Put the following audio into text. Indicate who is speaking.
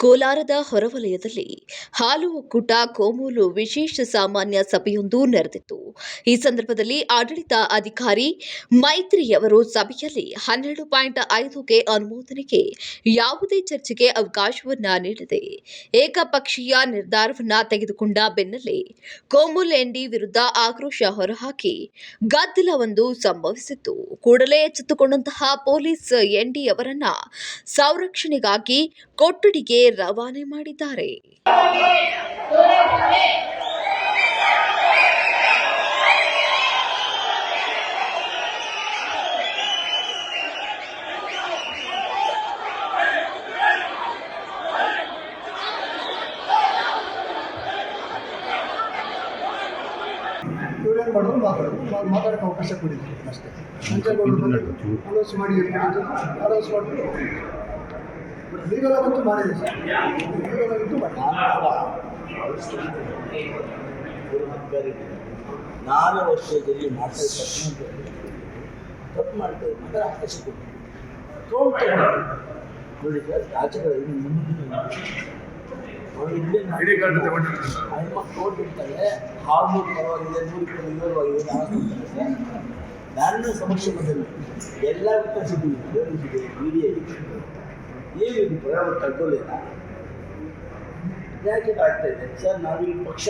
Speaker 1: ಕೋಲಾರದ ಹೊರವಲಯದಲ್ಲಿ ಹಾಲು ಒಕ್ಕೂಟ ಕೋಮೂಲು ವಿಶೇಷ ಸಾಮಾನ್ಯ ಸಭೆಯೊಂದು ನಡೆದಿತ್ತು. ಈ ಸಂದರ್ಭದಲ್ಲಿ ಆಡಳಿತ ಅಧಿಕಾರಿ ಮೈತ್ರಿಯವರು ಸಭೆಯಲ್ಲಿ ಹನ್ನೆರಡು ಪಾಯಿಂಟ್ ಐದುಗೆ ಅನುಮೋದನೆಗೆ ಯಾವುದೇ ಚರ್ಚೆಗೆ ಅವಕಾಶವನ್ನ ನೀಡದೆ ಏಕಪಕ್ಷೀಯ ನಿರ್ಧಾರವನ್ನ ತೆಗೆದುಕೊಂಡ ಬೆನ್ನಲ್ಲೇ ಕೋಮುಲ್ ಎನ್ಡಿ ವಿರುದ್ಧ ಆಕ್ರೋಶ ಹೊರಹಾಕಿ ಗದ್ದಲವೊಂದು ಸಂಭವಿಸಿತ್ತು. ಕೂಡಲೇ ಎಚ್ಚೆತ್ತುಕೊಂಡಂತಹ ಪೊಲೀಸ್ ಎನ್ಡಿ ಅವರನ್ನ ಸಂರಕ್ಷಣೆಗಾಗಿ ಕೊಠಡಿಗೆ ರವಾನೆ ಮಾಡಿದ್ದಾರೆ.
Speaker 2: ಇವ್ರೇನು ಮಾಡಿದ್ರು? ಮಾತಾಡೋದು. ನಾವು ಮಾತಾಡೋಕ್ಕೆ ಅವಕಾಶ ಕೊಡಿದ್ರು ಅಷ್ಟೇ. ಅನೌನ್ಸ್ ಮಾಡಿ ಅನೌನ್ಸ್ ಮಾಡಿದ್ರು? ಲೀಗಲ್ ಆಗಂತೂ ಮಾಡಿದೆ ಸರ್ ಲೀಗಲ್ ಆಗಂತೂ
Speaker 3: ನಾನು ವರ್ಷದಲ್ಲಿ ಮಾಡ್ತಾ ತಪ್ಪು ಮಾಡ್ತೇವೆ ಅದರ ಅವಕಾಶ ನೋಡಿ ಸರ್ ರಾಜ್ಯಗಳಲ್ಲಿ ಮುಂದಿನ ಅವ್ರು ಇಲ್ಲೇ ತಗೊಂಡಿರ್ತಾರೆ. ಹಾರ್ಮೋನ್ ಪರವಾಗಿದೆ ನೂರು ರೂಪಾಯಿ ವಿವರವಾಗಿದೆ ನಾವು ನನ್ನ ಸಮಕ್ಷಮದಲ್ಲಿ ಎಲ್ಲ ವಿಕಸಿದ್ದೀವಿ ಡಿ ವಿಡಿಯೋ ಏನು ಇದು ಪ್ರಯೋಗ ತಗೊಳ್ಳಿಲ್ಲ ಯಾಕೆ ಆಗ್ತಾ ಇದೆ ಸರ್ ನಾವು ಪಕ್ಷ.